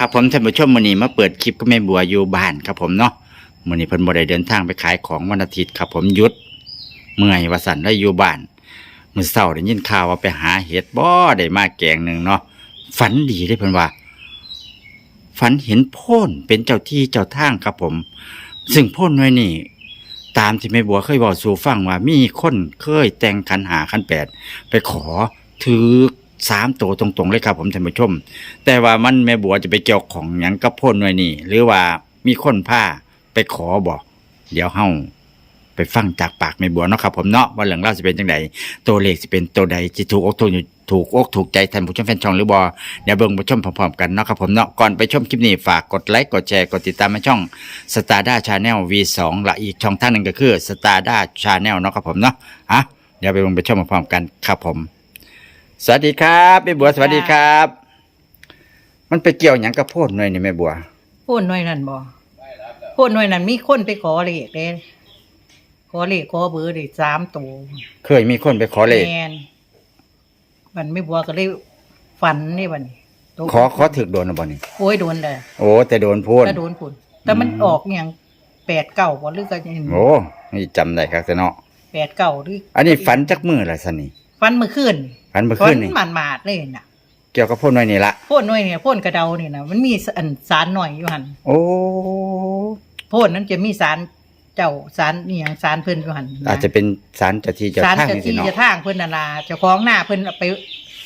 ครับผมท่านผู้ชมมื้อนี้มาเปิดคลิปก็แม่บัวอยู่บ้านครับผมเนาะมื้อนี้เพิ่นบ่ได้เดินทางไปขายของวันอาทิตย์ครับผมหยุด เมื่อยว่าสั่นได้อยู่บ้านมื้อเช้าได้ยินข่าวว่าไปหาเห็ดบ่ได้มาแกงหนึงเนาะฝันดีได้เพิ่นว่า ฝันเห็นโพ่นเป็นเจ้าที่เจ้าทางครับผม ซึ่งโพ่นไว้นี่ ตามที่แม่บัวเคยบอกสู่ฟังว่ามีคนเคยแต่งขันหาขันแปดไปขอถือ สามตัวตรงๆเลยครับผมท่านผู้ชม แต่ว่ามันแม่บัวจะไปเกี่ยวของหยังกับพ่นไว้นี่ หรือว่ามีคนผ้าไปขอบอกเดี๋ยวเฮาไปฟังจากปากแม่บัวเนาะครับผมเนาะว่าเรื่องเราวสิเป็นจังไดตัวเลขสิเป็นตัวใดที่ถูกอกถูกถูกอกถูกใจท่านผู้ชมแฟนช่องหรือบ่เดี๋ยวเบิ่งไปชมพร้อมๆกันเนาะครับผมเนาะก่อนไปชมคลิปนี้ฝากกดไลค์กดแชร์กดติดตามให้ช่องสตาร์ด้าชาแนล V2 และอีกช่องทางหนึ่งก็คือสตาร์ด้าชาแนลเนาะครับผมเนาะอะเดี๋ยวไปเบิ่งไปชมพร้อมๆกันครับผม สวัสดีครับแม่บัวสวัสดีครับ มันไปเกี่ยวหยังกับโพดหน่อยนี่แม่บัว พูดหน่วยนั่นบ่พูดหน่วยนั่นมีคนไปขอเลขเด้ขอเลขขอเบอร์ได้สามตัวเคยมีคนไปขอเลขแมนมันไม่บัวก็เลยฝันนี่บัดนขอขอถึกโดนนะบ่นี่โอ้ยโดนเลยโอ้แต่โดนพูดก็โดนพุ่นแต่มันอืมออกอย่างแปดเก่าบ่หรือก็ยังโอ้นี่จำได้ครับแต่เนาะแปดเก่าหรืออันนี้ฝันจักมือละสันนี่ ฝันเมื่อคืนฝันเมื่อฝัคืนนนี่มันมาดๆเลยน่ะ เกี่ยวกับโพดหน่อยนี่ละพ่นหน่วยเนี่ยพ่นกระเดานี่นะมันมีอันสารหน่อยอยู่หันโอ้พ่นนั้นจะมีสารเจ้าสารนี่ยังสารเพิ่นอยู่หันนอาจจะเป็นสารเจ้าที่เจ้าสารทางเจะนี่สิที่เนาะจะทางเพิ่นนาลาเจ้าของหน้าเพิ่นเอาไป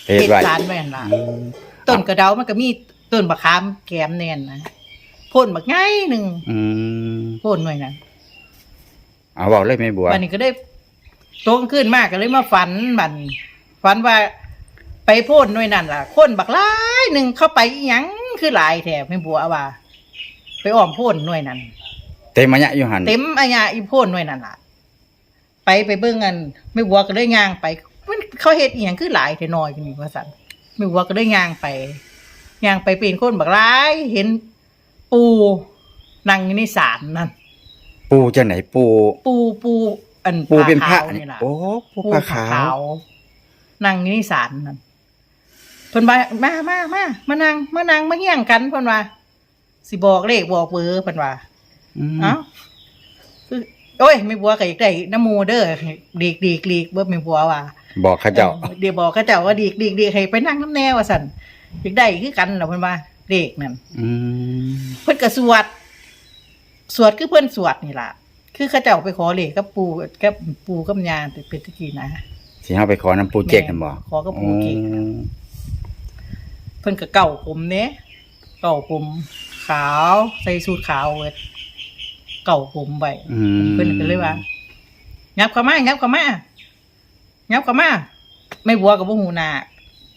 เฮ็ดไว้สารไว้หั่นล่ะอืมต้นกระเดามันก็มีต้นบะขามแกมแน่นนะพ่นบักง่ายหนึ่งอืมพ่นหน่อยนั้นเอาบอกเลยแม่บัวบัดนี้ก็ได้ โตงขึ้นมากก็เลยมาฝันบัดนี้ฝันว่าไปพ่นหน่วยนั่นล่ะ คนบักหลายหนึ่งเข้าไปอิหยังคือหลายแถบไม่บัวว่า ไปอ้อมพ่นหน่วยนั้น เต็มมะยะอยู่หันเต็มอาญาอีโพ่นหน่วยนั่นล่ะ ไปไปเบิ่งกันไม่บัวก็ได้ย่างไปมันเขาเฮ็ดอีหยังคือหลายแต่น้อยกันนี่ว่าซั่นไม่บัวก็ได้ย่างไปย่างไปเป็นคนบักหลาย เห็นปูนั่งอยู่ในศาลนั่น ปูจังไหนปูปูปู อันปูเป็นพระขาวนี่นี่ล่ะโอ้ปูผ้าขาวนั่งอยู่ในศาลนั่นเพิ่นว่ามามามามานั่งมานั่งมาเฮียงกันเพิ่นว่าสิบอกเลขบอกเบอร์เพิ่นว่าอืมเอ้าคือโอ้ยไม่บัวก็อยากได้น้ำมูเด้อดีกดีกดีกเบิ่ไม่บัวว่า บอกเขาเจ้าออเดี๋ยวบอกเขาเจ้าว่าดีกดีกดีกให้ไปนั่งน้ำแน่ว่าสั่นอยากได้คือกันเหรอเพิ่นว่าเด็กนั่นอืมเพิ่นก็สวด สวดคือเพิ่นสวดนี่ล่ะ คือเขาเจ้าไปขอเลขกับปู่กับปู่กับยาเป็นตะกี้นะสิเฮาไปขอน้ำปูเจ๊กกันบ่ขอกับปู่เก่งอืมเพิ่นก็เก่าผมเนี้ยเก่าผมขาวใส่สูทขาวเว้ยเก่าผมไว้อืมเพิ่นก็เลยว่ายับเข้ามายับเข้ามายับเข้ามาไม่บัวกับบ่หูหน้า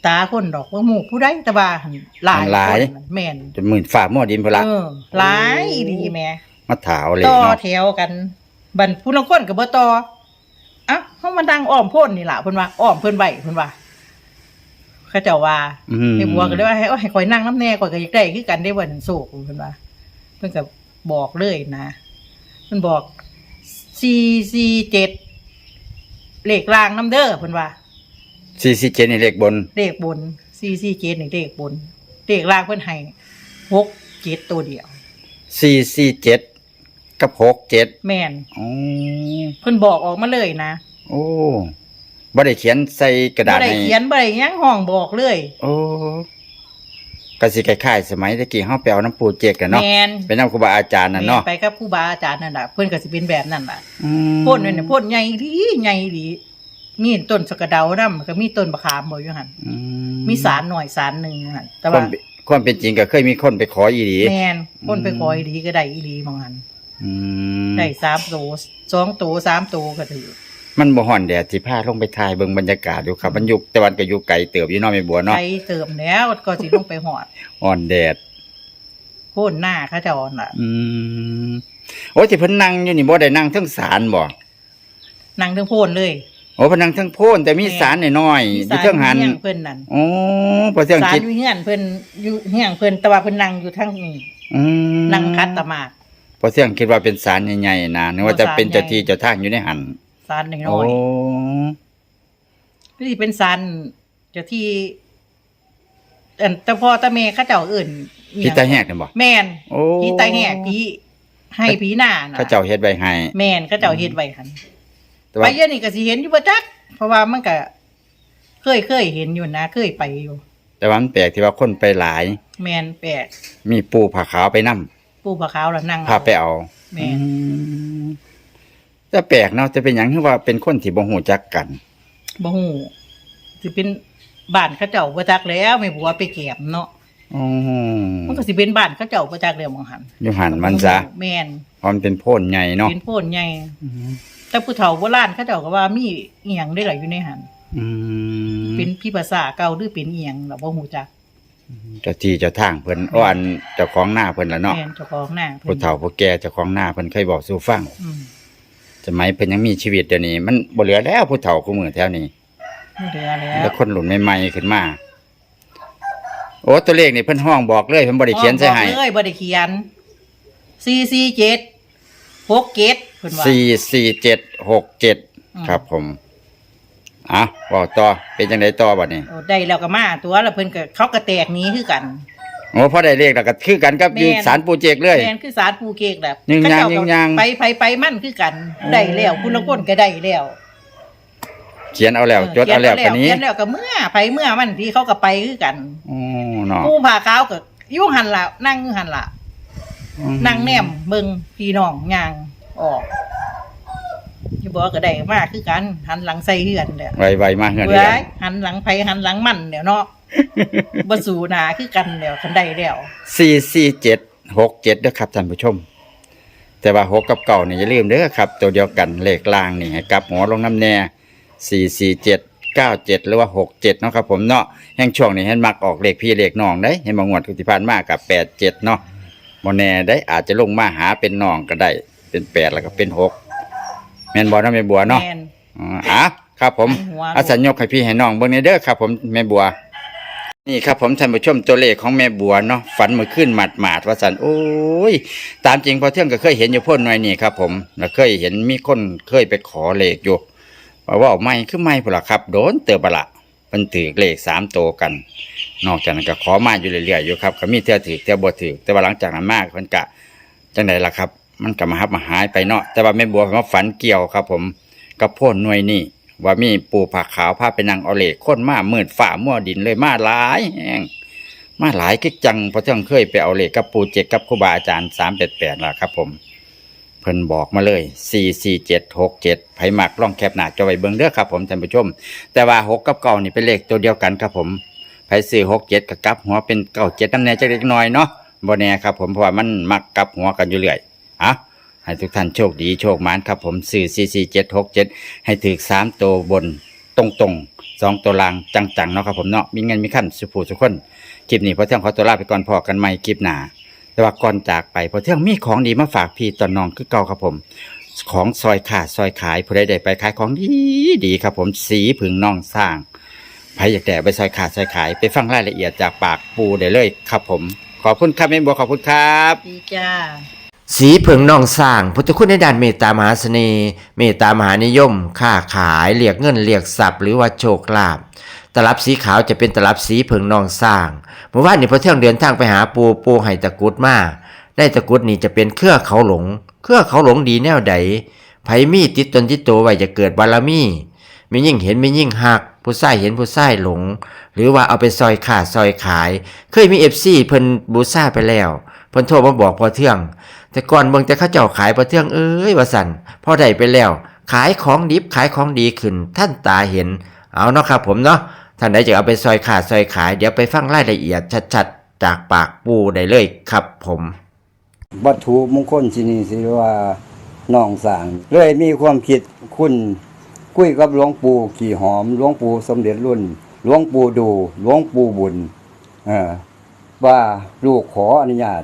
ตาคนดอกบ่หมู่ผู้ใดแต่ว่าหั่นหลายหลายคนแม่นจนหมื่นฝ่าหม้อดินพุ่นละ เออหลายอีหลีแหม่ มาถาวเลยต่อเนาะ แถวกัน บันผู้ลางคนก็บ่ต่อเอ้าเฮามาดังอ้อมโพ่นนี่ล่ะเพิ่นว่าอ้อมเพิ่นไว้เพิ่นว่าเขาเจ้าว่าอืม ไอ้บัวก็เลยว่าให้เอาให้คอยนั่งน้ำแน่ก่อนก็อยากได้คือกันได้วันโศกเพิ่นว่า เพิ่นก็บอกเลยนะเพิ่นบอกสี่สี่เจ็ดเลขล่างน้ำเด้อเพิ่นว่า สี่สี่เจ็ดนี่เลขบน เลขบนสี่สี่เจ็ดนี่เลขบนเลขล่างเพิ่นให้หกเจ็ดตัวเดียวสี่สี่เจ็ด กับหกเจ็ดแม่นอ๋อเพิ่นบอกออกมาเลยนะโอ้บ่ได้เขียนใส่กระดาษบ่ได้ให้เขียนบ่ได้หยังห้องบอกเลย โอ้ก็สิคล้ายๆสมัยตะกี้เฮาไปเอาน้ำปูเจ๊กกันเนาะแม่นเป็นน้ำครูบาอาจารย์น่ะเนาะแม่ไปกับครูบาอาจารย์นั่นน่ะเพิ่นก็สิเป็นแบบนั้นล่ะอืมพ่นเนี่ยนะพ่นใหญ่ดีใหญ่ดีมีต้นสะกะเดานำก็มีต้นบะขามบ่อยู่หั่นอืมีสารหน่อยสารหนึ่งหั่นแต่ควาว่ามเป็นความเป็นจริงก็เคยมีคนไปขออีหลี แม่นพ่นไปอืมคอยดีก็ได้อีหลีมองหัน อืมได้สามโตสองโตสามโตก็ถือมันบ่ฮ้อนแดดสิพาลงไปถ่ายเบิ่งบรรยากาศอยู่ครับ มันอยู่แต่วันก็อยู่ไกลเติบอยู่เนาะแม่บัวเนาะไปเติมแล้วก็สิลงไปหอดอ่อนแดดพ่นหน้าเขาเจะอ่อนล่ะอืมโอ้ยที่เพิ่นนั่งอยู่นี่บ่ได้นั่งเทั้งศาลบ่นั่งเทั้งพ่นเลย โอ้เพิ่นนั่งเทั้งโพนแต่มีศาลน้อยๆอมียู่เทั้งหันเฮียงเพิ่นนั่นโอ้พอเที่ยงสารคิดอยู่เฮียนเพิ่นอยู่เฮียงเพิ่นแต่ว่าเพิ่นนั่งอยู่ทั้งนี้อืมนั่งคัดตะหมาก พอเที่ยงคิดว่าเป็นศาลใหญ่ๆนะนึกว่าจะเป็นศาลใหญ่เจ้าที่เจ้าทางอยู่ในหันสารน้โอ้อยๆนี่เป็นสารเจ้าที่อันแต่พ่อตาแม่เขาเจ้าเอื่นอิหพี่ยังตาแหกนี่บ่แม่นโอ้ ผีตาแหกผีให้ผีหน้าน่ะเขาเจ้าเฮ็ดไว้ให้แม่นเขาเจ้าเฮ็ดไว้หั่นแต่ไปว่าเดี๋ยวนี้ก็สิเห็นอยู่บ่จัก เพราะว่ามันก็เคยเคยเห็นอยู่นะ เคยไปอยู่ แต่ว่ามันแปลกที่ว่าคนไปหลาย แม่นแปลกมีปูผาขาวไปนํ ปู่ผาขาวแล้วนั่งพาไปเอาแม่นอืมแต่แปลกเนาะจะเป็นหยังคือว่าเป็นคนที่บ่ฮู้จักกัน บ่ฮู้สิเป็นบ้านเขาเจ้าบ่จักแล้วแม่บัวไปเก็บเนาะอ๋อมันก็สิเป็นบ้านเขาเจ้าบ่จักแล้วมองหันอยู่หันมันซะแม่นเพราะมันเป็นโพ่นใหญ่เนาะเป็นโพนใหญ่แต่ผู้เฒ่าโบราณเขาเจ้าก็ว่ามีอีหยังได้หลายอยู่ในหันอืมเป็นพี่ภาษาเก่าหรือเป็นอีหยังเราบ่ฮู้จัก เจ้าที่เจ้าทางเพิ่นอ้อนเจ้าของหน้าเพิ่นล่ะเนาะแม่นเจ้าของหน้าผู้เฒ่าผู้แก่เจ้าของหน้าเพิ่นเคยบอกสู่ฟังอืมสมัยเพิ่นยังมีชีวิตเดี๋ยวนี้ มันบ่เหลือแล้วผู้เฒ่าคู่มือแถวนี้บ่เหลือแล้แล้ววคนหลุนใหม่ๆขึ้นมา โอ้ตัวเลขนี่เพิ่นห้องบอกเลยเพิ่นบ่ได้เขียนใส่ให้บอกเลยบ่ได้เขียน447 67เพิ่นว่าสี่สี่เจ็ดหกเจ็ดอืมครับผม อะบอกต่อเป็นจังไดต่อบัดนี้โอ้ได้แล้วก็มาตัวแล้วเพิ่นก็เขาก็แตกหนี้คือกัน โอ้พอได้เลขแล้วก็คือกันกับแม่น อยู่ศาลปู่เจกเลย แม่นคือสารปูเกกแบบยิงยางเขาเจ้ยิงยาง ไปไปไปมั่นคือกันได้แล้วคุณละคนก็ได้แล้วเขียนเอาแล้วจดเอาแล้วปานนี้เขียนแล้วก็เมื่อไปเมื่อมันที่เขาก็ไปคือกันโอ้เนาะผู้ผ่าขาวก็อยู่หันละนั่งอยู่หันละนั่งแนมเบิ่งพี่น้องย่างออกที่ บอกก็ได้มากคือกัน หันหลังใส่เฮือนเด้อไวๆมาเฮือนเว้เรือนยหันหลังไผหันหลังมันเดี๋ยวเนาะบ่สู่หนาคือกันเดี๋ยวคันได้แล้วสี่สี่เจ็ดหกเจ็ดเด้อครับท่านผู้ชม แต่ว่าหกกับเก่านี่อย่าลืมเด้อครับ ตัวเดียวกันเลขล่างนี่ให้กลับหัวลงน้ำแน่สี่สี่เจ็ดเก้าเจ็ดหรือว่าหกเจ็ดเนาะครับผมเนาะแห่งช่วงนี้เห็นมักออกเลขพี่เลขน้องได้เห็นบางงวดที่ผ่านมากับแปดเจ็ดเนาะโมแน่ได้อาจจะลงมาหาเป็นน้องก็ได้ เป็นแปดแล้วก็เป็นหก แม่นบอลนะแม่บัวเนาะแม่นอ๋ออะครับผมหัวลูก อาสัญญกให้พี่ให้น้องเบิ่งในเด้อครับผมแม่บัว นี่ครับผมท่านผู้ชมตัวเลขของแม่บัวเนาะฝันเมื่อคืนหมาดหมาดๆว่าสันโอ้ย ตามจริงพอเที่ยงก็เคยเห็นอยู่พ่นหน่อยนี่ครับผมแล้วเคยเห็นมีคนเคยไปขอเลขอยู่ว่าว่าไม่คือไม่พุ่นล่ะครับ โดนเตือบละมันถือเลขสามโตวกัน นอกจากนั้นก็ขอมาอยู่เรื่อยๆอยู่ครับก็มีเท่าถือเท่าบ่ถือแต่ว่าหลังจากนั้นมากมันกะจังไดล่ะครับ มันก็มาฮับมาหายไปเนาะแต่ว่าแม่บัวเขาฝันเกี่ยวครับ ผมกับพ่นหน่วยนี่ว่ามีปูผักขาวพาไปนั่งอเลขคนมามืดฝ่ามั่วดินเลยมาหลายแห่งมาหลายกิจังเพราะเที่ยงเคยไปเอาเลขกับปูเจกกับครูบาอาจารย์สามแปดแปดล่ะครับ ผมเพิ่นบอกมาเลยสี่สี่เจ็ดหกเจ็ดไผมักล่องแคบหนาจอไวเบิ่งเด้อครับผมท่านผู้ชม แต่ว่าหกกับเก้านี่เป็นเลขตัวเดียวกันครับผมไผซื้อหกเจ็ดกับกับหัวเป็นเก้าเจ็ดน้ำแน่จะเล็กน้อยเนาะบ่แน่ครับ ผมเพราะว่ามันมักกับหัวกันอยู่เรื่อย อะให้ทุกท่านโชคดีโชคหมานครับผมซื้อสี่สี่เจ็ดหกเจ็ดให้ถือสามตัวบนตรงตรงๆสองตัวล่างจังๆเนาะครับผมเนาะมีเงินมีขั้นสุภูสุขคนคลิปนี้พอเที่ยงขอตัวลาไปก่อนพอกันใหม่คลิปหนาแต่ว่าก่อนจากไปพอเที่ยงมีของดีมาฝากพี่ตอนน้องคือเก่าครับผม ของซอยขาดซอยขายผู้ใดได้ไปขายของดีดีครับผมสีผึ่งน้องสร้างใครอยากแต่ไปซอยขาดซอยขายไปฟังรายละเอียดจากปากปูได้เลยครับผม ขอบคุณครับแม่บัวขอบคุณครับ ดีจ้า สีเผิงนองสร้างพุทธคุณในด้านเมตตามหาเสน่ห์เมตตามหานิยม ค้าขายเรียกเงินเรียกทรัพย์หรือว่าโชคลาภตลับสีขาวจะเป็นตลับสีเผิงนองสร้างเมื่อวานนี้พอเที่ยงเดินทางไปหาปูปูให้ตะกุดมาได้ตะกุดนี่จะเป็นเครือเขาหลง เครือเขาหลงดีแนวใดไผมีติดตนติดตัวไว้จะเกิดบารมีมียิ่งเห็นมียิ่งหัก ผู้ใส่เห็นผู้ใส่หลง หรือว่าเอาไปซอยขาดซอยขาย เคยมีเอฟซีเพิ่นบูซ่าไปแล้วเพิ่นโทรมาบอกพอเที่ยง แต่ก่อนเบิ่งแต่เขาเจ้าขายประเทืองเอ้ยว่าสั่นพอได้ไปแล้ว ขายของดิบขายของดีขึ้น ท่านตาเห็น เอาเนาะครับผมเนาะท่านใดจะเอาไปซอยขาดซอยขาย เดี๋ยวไปฟังรายละเอียดชัดๆ จากปากปูได้เลยครับผม วัตถุมงคลที่นี่สิว่าน้องสางเลยมีความคิดคุณคุยกับหลวงปู่ขี่หอมหลวงปู่สมเด็จรุ่นหลวงปู่ดูหลวงปู่บุญเออว่าลูกขออนุญาต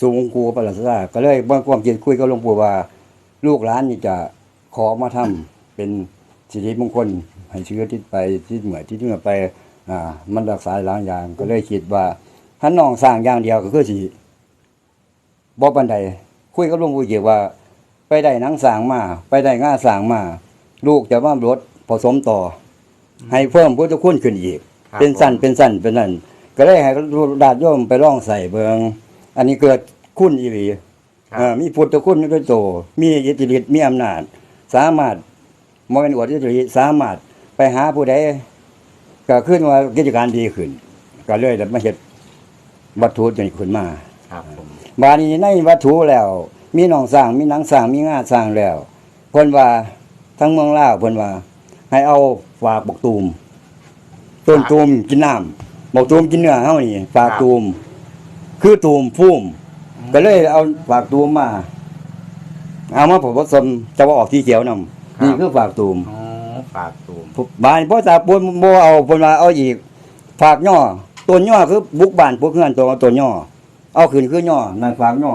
สูงกูประหลาดซาก็เลยเมื่อความคิดคุยกับหลวงปู่ว่า ลูกหลานนี่จะขอมาทำเป็นสิริมงคลให้เชื้อที่ไปที่เหมือที่เหมือไปอ่ามันรักษาหลายอย่าง ก็เลยคิดว่าถ้าน้องสร้างอย่างเดียวก็คือสิบ่ปันใดคุยกับหลวงปู่เกี่ยวว่า ไปได้หนังสร้างมา ไปได้ง่าสร้างมา ลูกจะว่ารถผสมต่ออให้เพิ่มพุทธคุณขึ้นอีกครับเป็นสั้นเป็นสั้นเป็นนั่นก็เลยให้ดาดโยมไปร่องใส่เบิง อันนี้เกิดคุณอีหลีครับเอ่อมีพุทธคุณด้วยโต มีอิทธิฤทธิ์มีอำนาจ สามารถมองเป็นอวดอิทธิฤทธิ์สามารถไปหาผู้ใดก็ขึ้นว่ากิจการดีขึ้น ก็เลยได้มาเฮ็ดวัตถุตัวนี้ขึ้นมาครับผมบาดนี้ในวัตถุแล้ว มีหนองสร้างมีหนังสร้างมีงาสร้างแล้วเพิ่นว่าทั้งเมืองลาวเพิ่นว่า ให้เอาฝากบกตูมต้นตูมกินน้ำบกตูมกินเนื้อเฮานี่ฝากตูม คือตูมพุ่มก็เลยเอาฝากตูมมา เอามาผสมจะว่าออกที่เขียวนำนี่คือฝากตูมอ๋อฝากตูมบานพ่อตาปนบ่เอาเพิ่นว่าเอาอีก ฝากย่อต้นย่อคือบุกบ้านพวกเฮือนตัวต้นย่อเอาขึ้นคือย่อนั่นฝากย่อ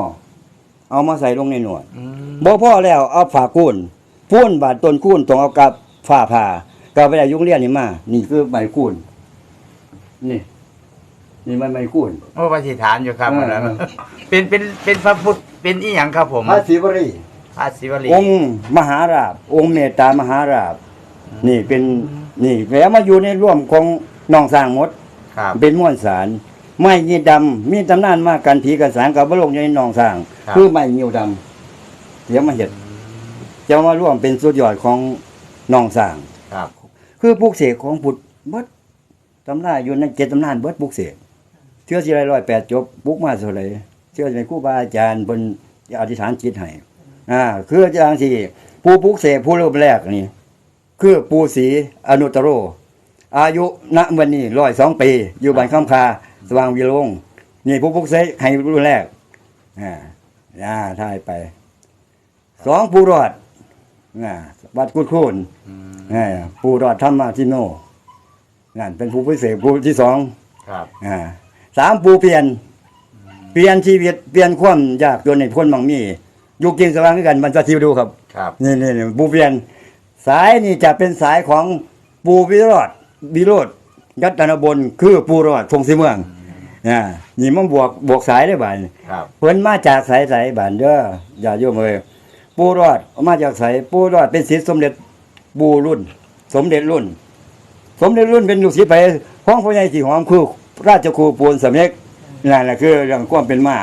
เอามาใส่ลงในหนวด อืมบ่พอแล้วเอาฝากคูนพูนบาดต้นคูนต้องเอากับฝ้าผ่าก็ไปได้ยุงเรียนนี่มา นี่คือไม้คูนนี่ นี่มันไม้คูนโอ้ปฏิฐานอยู่ครับเอออันนั้นเออเป็นเป็นเป็นพระพุทธเป็นอีหยังครับผมพระศิวรีพระศิวลีองค์มหาราบ องค์เมตตามหาราบ นี่เป็นนี่แล้วมาอยู่ในร่วมของน้องสร้างหมด ครับ เป็นม้วนสาร ไม้ยีดำมีตำนานมากกันผีกันสารกับบลงในหนองสร้าง ครับ คือไม้ยิวดำเดี๋ยวมาเห็ดจะมาร่วมเป็นสุดยอดของหนองสร้าง ครับ คือปลูกเสกของพุทธเบิดตำราอยู่ในเจ็ดตำนานเบิดปลูกเสก เชื่อสิไรร้อยแปดจบปลูกมาเท่าไหร่เชื่อในครูบาอาจารย์บนอธิษฐานจิตให้อ่าคืออาจารย์ที่ผู้ปลูกเสกผู้รูปแรกนี่คือปูศรีอนุตตโร อายุณวันนี้ร้อยสองปี อยู่บ้านข้ามคาสว่างวิโรงนี่ผู้ปลุกเสกให้รุ่นแรกอ่าอ่าทายไปสองผู้รอดอ่าวัดกุดคูนอืมอ่าผู้รอดธรรมาทิโนนั่นเป็นผู้พิเศษผู้ที่สองครับอ่า สามผู้เปลี่ยน เปลี่ยนชีวิตเปลี่ยนความยากจนในพ้นบางมีอยู่กินสว่างด้วยกันมันจะทิวดูครับครับนี่นี่นี่ปูเปลี่ยน สายนี่จะเป็นสายของปูวิโรธวิโรธยัตนบลคือปูรอดพงศรีเมืองอ่านี่มันบวกบวกสายได้บ่ายครับเพิ่นมาจากสายสายบ้านเด้ออย่าโยมเอ้ยปูรอดมาจากสายปูรอดเป็นศิษย์สมเด็จปูรุ่น สมเด็จรุ่น สมเด็จรุ่นเป็นลูกศิษย์ไปของพ่อใหญ่ที่หอมคือ ราชครูปูนสำเร็จนั่นแหละคือเรื่องความเป็นมา